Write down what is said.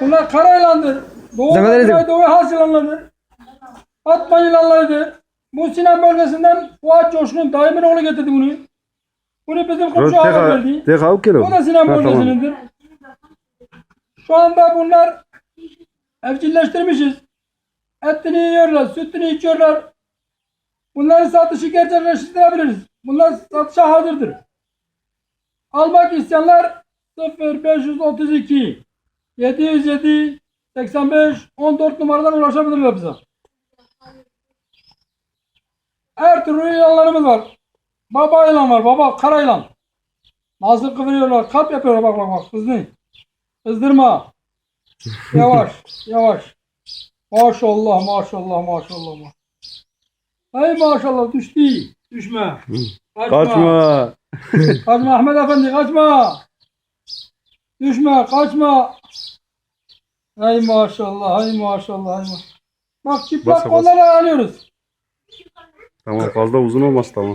Bunlar kara yılandır. Doğu, kadar Doğu, edeyim? Doğu has yılanlarıdır. Atma yılanlarıdır. Bu Sinan bölgesinden Fuat Coşkun dayımın oğlu getirdi bunu. Bunu bizim komşu ağabey verdi. Deka kilo. O da Sinan Ha, tamam. bölgesindendir. Şu anda bunlar evcilleştirmişiz. Etini yiyorlar, sütünü içiyorlar. Bunların satışı gerçekleştirebiliriz. Bunlar satışa hazırdır. Almak isteyenler 0532 707 85 14 numaradan ulaşabilirler bize. Her türlü ilanlarımız var. Baba ilan var, baba kara ilan. Nasıl kıvırıyorlar, kalp yapıyorlar bak bak bak hızlı. Kızdırma. Yavaş, yavaş. Maşallah, maşallah, maşallah. ma- Hay maşallah düştü. Düşme. Kaçma. Kaçma. Kaçma Ahmet Efendi kaçma. Düşme kaçma. Hay maşallah hay maşallah hay maşallah. Bak çıplak Basa, basa. kolları alıyoruz. Tamam fazla uzun olmaz tamam.